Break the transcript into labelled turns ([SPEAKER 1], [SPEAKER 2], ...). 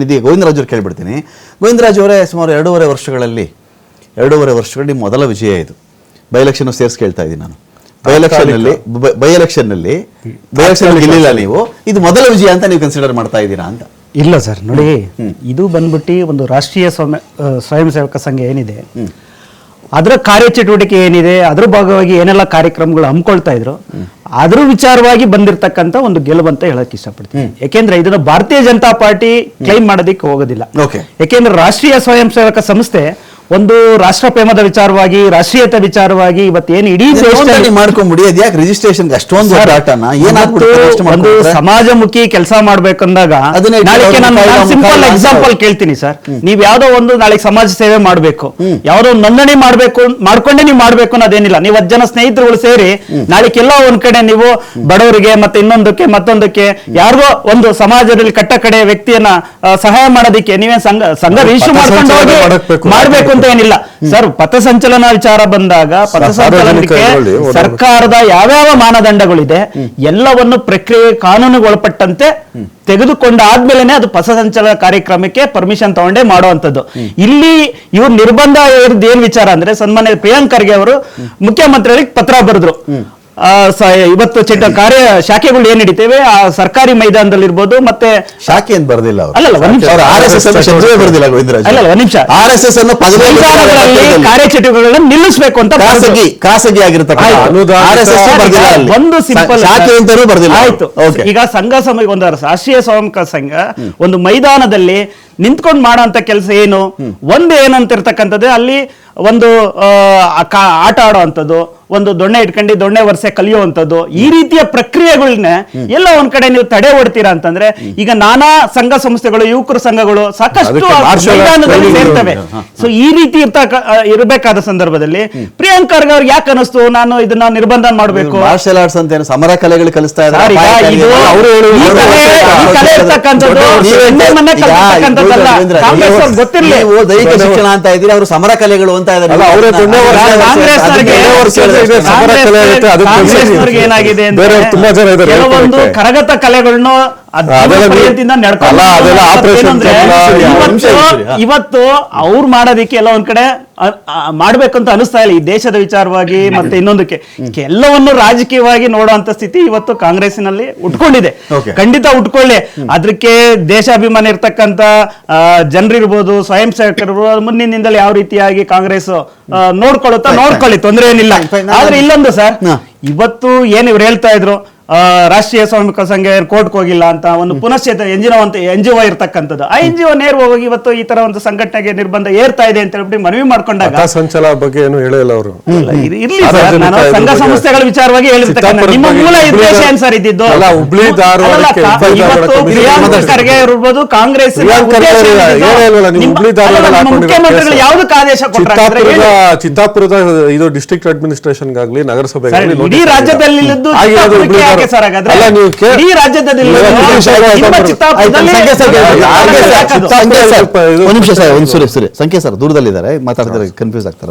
[SPEAKER 1] ನಿಧಿ ಗೋವಿಂದರಾಜ್ ಅವ್ರು ಕೇಳ್ಬಿಡ್ತೀನಿ. ಗೋವಿಂದರಾಜ್ ಅವರೇ ಸುಮಾರು ಎರಡೂವರೆ ವರ್ಷಗಳಲ್ಲಿ ಎರಡೂವರೆ ವರ್ಷಗಳಲ್ಲಿ ಮೊದಲ ವಿಜಯ ಇದು. ಬೈ ಎಲೆಕ್ಷನ್ ಸೇರಿಸಿ ಕೇಳ್ತಾ ಇದ್ದೀನಿ ನಾನು. ಬೈ ಎಲೆಕ್ಷನ್ನಲ್ಲಿ ಬೈ ಎಲೆಕ್ಷನ್ನಲ್ಲಿ ಬೈ ಎಲೆಕ್ಷನ್ ಗೆಲ್ಲಿಲ್ಲ ನೀವು. ಇದು ಮೊದಲ ವಿಜಯ ಅಂತ ನೀವು ಕನ್ಸಿಡರ್ ಮಾಡ್ತಾ ಇದ್ದೀರಾ ಅಂತ.
[SPEAKER 2] ಇಲ್ಲ ಸರ್ ನೋಡಿ ಇದು ಬಂದ್ಬಿಟ್ಟು ಒಂದು ರಾಷ್ಟ್ರೀಯ ಸ್ವಯಂ ಸ್ವಯಂ ಸೇವಕ ಸಂಘ ಏನಿದೆ ಅದರ ಕಾರ್ಯಚಟುವಟಿಕೆ ಏನಿದೆ ಅದರ ಭಾಗವಾಗಿ ಏನೆಲ್ಲ ಕಾರ್ಯಕ್ರಮಗಳು ಹಮ್ಮಿಕೊಳ್ತಾ ಇದ್ರು ಅದ್ರ ವಿಚಾರವಾಗಿ ಬಂದಿರತಕ್ಕಂತ ಒಂದು ಗೆಲುವು ಅಂತ ಹೇಳಕ್ ಇಷ್ಟಪಡ್ತೀನಿ. ಯಾಕೆಂದ್ರೆ ಇದನ್ನ ಭಾರತೀಯ ಜನತಾ ಪಾರ್ಟಿ ಕ್ಲೈಮ್ ಮಾಡೋದಕ್ಕೆ ಹೋಗೋದಿಲ್ಲ. ಯಾಕೆಂದ್ರೆ ರಾಷ್ಟ್ರೀಯ ಸ್ವಯಂ ಸೇವಕ ಸಂಸ್ಥೆ ಒಂದು ರಾಷ್ಟ್ರ ಪ್ರೇಮದ ವಿಚಾರವಾಗಿ ರಾಷ್ಟ್ರೀಯತೆ ವಿಚಾರವಾಗಿ ಇವತ್ತೇನು ಇಡೀ ದೇಶದಲ್ಲಿ
[SPEAKER 1] ಮಾಡ್ಕೊಂಬಿಡಿ ಅದ್ ಯಾಕೆ ರಿಜಿಸ್ಟ್ರೇಷನ್ ಅಷ್ಟೊಂದು
[SPEAKER 2] ಒಂದು ಸಮಾಜಮುಖಿ ಕೆಲಸ ಮಾಡ್ಬೇಕಂದಾಗ ಸಿಂಪಲ್ ಎಕ್ಸಾಂಪಲ್ ಕೇಳ್ತೀನಿ ಸರ್. ನೀವ್ ಯಾವ್ದೋ ಒಂದು ನಾಳೆ ಸಮಾಜ ಸೇವೆ ಮಾಡ್ಬೇಕು. ಯಾವ್ದೋ ಒಂದು ನೋಂದಣಿ ಮಾಡ್ಬೇಕು ಮಾಡ್ಕೊಂಡೇ ನೀವು ಮಾಡ್ಬೇಕು ಅನ್ನೋದೇನಿಲ್ಲ. ನೀವು ಹತ್ತು ಜನ ಸ್ನೇಹಿತರುಗಳು ಸೇರಿ ನಾಳೆ ಎಲ್ಲೋ ಒಂದ್ ಕಡೆ ನೀವು ಬಡವರಿಗೆ ಮತ್ತೆ ಇನ್ನೊಂದಕ್ಕೆ ಮತ್ತೊಂದಕ್ಕೆ ಯಾರಿಗೋ ಒಂದು ಸಮಾಜದಲ್ಲಿ ಕಟ್ಟ ಕಡೆ ವ್ಯಕ್ತಿಯನ್ನ ಸಹಾಯ ಮಾಡೋದಿಕ್ಕೆ ನೀವೇನ್ ಸಂಘ ಸಂಘ ರಿಜಿಸ್ಟರ್ ಮಾಡ್ಕೊಂಡು
[SPEAKER 3] ಮಾಡಬೇಕು.
[SPEAKER 2] ಅಂತ ಏನಿಲ್ಲ. ಸರ್ ಪಥಸಂಚಲನ ವಿಚಾರ ಬಂದಾಗ ಪಥಸಂಚಲನಕ್ಕೆ. ಸರ್ಕಾರದ ಯಾವ್ಯಾವ ಮಾನದಂಡಗಳಿದೆ ಎಲ್ಲವನ್ನು ಪ್ರಕ್ರಿಯೆ ಕಾನೂನಿಗೆ ಒಳಪಟ್ಟಂತೆ ತೆಗೆದುಕೊಂಡ ಆದ್ಮೇಲೆ ಅದು ಪಥಸಂಚಲನ ಕಾರ್ಯಕ್ರಮಕ್ಕೆ ಪರ್ಮಿಷನ್ ತಗೊಂಡೇ ಮಾಡುವಂತದ್ದು ಇಲ್ಲಿ ಇವ್ರ ನಿರ್ಬಂಧ ಇರೋದು ಏನ್ ವಿಚಾರ ಅಂದ್ರೆ ಸನ್ಮಾನ್ಯ ಪ್ರಿಯಾಂಕ್ ಖರ್ಗೆ ಅವರು ಮುಖ್ಯಮಂತ್ರಿಗಳಿಗೆ ಪತ್ರ ಬರೆದ್ರು. ಇವತ್ತು ಚಿಟ್ಟ ಕಾರ್ಯ ಶಾಖೆಗಳು ಏನ್ ಹಿಡಿತೇವೆ ಆ ಸರ್ಕಾರಿ ಮೈದಾನದಲ್ಲಿ ಇರ್ಬೋದು ಮತ್ತೆ
[SPEAKER 1] ಶಾಖೆ ಅಂತ ಬರ್ದಿಲ್ಲ
[SPEAKER 2] ಅಲ್ಲಲ್ಲ, ಒಂದ್ ನಿಮಿಷ.
[SPEAKER 1] ಆರ್ ಎಸ್ ಎಸ್ ಅನ್ನು ಶಬ್ದವೇ ಬರ್ದಿಲ್ಲ
[SPEAKER 2] ಅಲ್ಲಲ್ಲ, ಒಂದ್ ನಿಮಿಷ.
[SPEAKER 1] ಆರ್ ಎಸ್ ಎಸ್ ಅನ್ನು
[SPEAKER 2] ಕಾರ್ಯಚಟುವಟಿಕೆಗಳನ್ನ ನಿಲ್ಲಿಸಬೇಕು ಅಂತ.
[SPEAKER 1] ಖಾಸಗಿ ಖಾಸಗಿ ಆಗಿರತಕ್ಕಂಥ ಆರ್ ಎಸ್ ಎಸ್ ಬರ್ದಿಲ್ಲ
[SPEAKER 2] ಒಂದು ಸಿಂಪಲ್
[SPEAKER 1] ಶಾಖೆ ಅಂತಾನೂ ಬರ್ದಿಲ್ಲ.
[SPEAKER 2] ಆಯ್ತು.
[SPEAKER 1] ಓಕೆ.
[SPEAKER 2] ಈಗ ಸಂಘ ಸಮಯ ಒಂದು ರಾಷ್ಟ್ರೀಯ ಸ್ವಯಂಕ ಸಂಘ ಒಂದು ಮೈದಾನದಲ್ಲಿ ನಿಂತ್ಕೊಂಡ್ ಮಾಡೋಂತ ಕೆಲಸ ಏನು? ಒಂದು ಏನಂತ ಇರ್ತಕ್ಕಂಥದ್ದು ಅಲ್ಲಿ ಒಂದು ಆಟ ಆಡೋ ಆಟ ಆಡೋವಂಥದ್ದು ಒಂದು ದೊಣ್ಣೆ ಇಟ್ಕೊಂಡು ದೊಣ್ಣೆ ವರ್ಷೆ ಕಲಿಯುವಂಥದ್ದು ಈ ರೀತಿಯ ಪ್ರಕ್ರಿಯೆಗಳನ್ನ ಎಲ್ಲ ಒಂದ್ ಕಡೆ ನೀವು ತಡೆ ಹೊಡ್ತೀರಾ ಅಂತಂದ್ರೆ ಈಗ ನಾನಾ ಸಂಘ ಸಂಸ್ಥೆಗಳು ಯುವಕರ ಸಂಘಗಳು ಸಾಕಷ್ಟು ಮೈದಾನದಲ್ಲಿ ಸೇರ್ತವೆ. ಸೊ ಈ ರೀತಿ ಇರ್ತ ಇರಬೇಕಾದ ಸಂದರ್ಭದಲ್ಲಿ ಪ್ರಿಯಾಂಕ್ ಖರ್ಗೆ ಅವ್ರಿಗೆ ಯಾಕೆ ಅನಿಸ್ತು? ನಾನು ಇದನ್ನ ನಿರ್ಬಂಧ ಮಾಡಬೇಕು.
[SPEAKER 1] ಮಾರ್ಷಲ್ ಆರ್ಟ್ಸ್ ಅಂತ ಏನು ಸಮರ ಕಲೆಗಳು ಕಲಿಸ್ತಾ
[SPEAKER 2] ಗೊತ್ತಿರ್ಲಿ.
[SPEAKER 1] ದೈಹಿಕ ಶಿಕ್ಷಣ ಅಂತ ಇದ್ದೀರಿ ಅವರು ಸಮರ ಕಲೆಗಳು ಅಂತ ಇದ್ದಾರೆ.
[SPEAKER 2] ಏನಾಗಿದೆ
[SPEAKER 3] ತುಂಬಾ ಜನ ಇದ್ದಾರೆ,
[SPEAKER 2] ಕೆಲವೊಂದು ಕರಗತ ಕಲೆಗಳನ್ನು ಇವತ್ತು- ಅವ್ರು ಮಾಡೋದಿಕ್ಕೆ ಎಲ್ಲ ಒಂದ್ ಕಡೆ ಅ- ಅ- ಮಾಡ್ಬೇಕು ಅಂತ ಅನಿಸ್ತಾ ಇಲ್ಲ. ಈ ದೇಶದ ವಿಚಾರವಾಗಿ ಮತ್ತೆ ಇನ್ನೊಂದಕ್ಕೆ. ಎಲ್ಲವನ್ನು ರಾಜಕೀಯವಾಗಿ ನೋಡುವಂತ ಸ್ಥಿತಿ ಇವತ್ತು ಕಾಂಗ್ರೆಸ್ನಲ್ಲಿ ಉಟ್ಕೊಂಡಿದೆ. ಖಂಡಿತ ಉಟ್ಕೊಳ್ಳಿ. ಅದಕ್ಕೆ ದೇಶಾಭಿಮಾನ ಇರ್ತಕ್ಕಂತ ಜನರಿರ್ಬೋದು ಸ್ವಯಂ ಸೇವಕರು ಮುಂದಿನಿಂದಲೇ ಯಾವ ರೀತಿಯಾಗಿ ಕಾಂಗ್ರೆಸ್ ನೋಡ್ಕೊಳ್ಳುತ್ತಾ ನೋಡ್ಕೊಳ್ಳಿ ತೊಂದರೆ ಏನಿಲ್ಲ. ಆದ್ರೆ ಇಲ್ಲೊಂದು ಸರ್. ಇವತ್ತು ಏನ್ ಇವ್ರು ಹೇಳ್ತಾ ಇದ್ರು? ರಾಷ್ಟ್ರೀಯ ಸ್ವಾಮಿಕ ಸಂಘ ಕೋರ್ಟ್ಗೆ ಹೋಗಿಲ್ಲ ಅಂತ ಒಂದು ಪುನಶ್ಚೇತ ಎನ್ ಜಿ ಒ ಅಂತ ಎನ್ ಜಿ ಒ ಇರ್ತಕ್ಕಂಥದ್ದು. ಆ ಎನ್ ಜಿ ಒ ನೇರವಾಗಿ ಹೋಗಿ ಇವತ್ತು ಈ ತರ ಒಂದು ಸಂಘಟನೆಗೆ ನಿರ್ಬಂಧ ಏರ್ತಾ ಇದೆ ಅಂತ ಹೇಳ್ಬಿಟ್ಟು ಮನವಿ ಮಾಡ್ಕೊಂಡಾಗ
[SPEAKER 3] ಸಂಚಲ ಬಗ್ಗೆ ಏನು ಹೇಳಿಲ್ಲ ಅವರು.
[SPEAKER 2] ಇರ್ಲಿ ಸರ್, ನಾನು ಸಂಘ ಸಂಸ್ಥೆಗಳ ವಿಚಾರವಾಗಿ ಹೇಳಿರ್ತಕ್ಕಂಥ ನಿಮ್ಮ ಮೂಲ ಉದ್ದೇಶ ಏನ್ ಸರ್ ಇದ್ದಿದ್ದು? ಖರ್ಗೆ ಇರ್ಬೋದು ಕಾಂಗ್ರೆಸ್ ಮುಖ್ಯಮಂತ್ರಿಗಳು. ಯಾವ್ದಕ್ಕೆ ಆದೇಶ ಕೊಟ್ಟರೆ
[SPEAKER 3] ಚಿತ್ತಾಪುರದ ಇದು ಡಿಸ್ಟ್ರಿಕ್ಟ್ ಅಡ್ಮಿನಿಸ್ಟ್ರೇಷನ್ಗಾಗ್ಲಿ ನಗರಸಭೆ
[SPEAKER 2] ಇಡೀ ರಾಜ್ಯದಲ್ಲಿ ಯಾಕೆ ಸರ್ ಹಾಗಾದ್ರೆ?
[SPEAKER 3] ಅಲ್ಲ ನೀವು ಕೇ-
[SPEAKER 2] ಇಡೀ ರಾಜ್ಯದಲ್ಲಿ ನಿಮ್ಮ ಚಿತ್ತಾಪುರದಲ್ಲಿ
[SPEAKER 1] ಸಂಖ್ಯೆ ಸರ್
[SPEAKER 2] ಒಂದ್
[SPEAKER 1] ಸಂಖ್ಯೆ? ಸರ್ ನಿಮಿಷ ಸರ್ ಒಂದ್ ಸುರೇಶ್ ಸುರೇಶ್ ಸಂಖ್ಯೆ ಸರ್ ದೂರದಲ್ಲಿದ್ದಾರೆ ಮಾತಾಡ್ತಾರೆ ಕನ್ಫ್ಯೂಸ್ ಆಗ್ತಾರೆ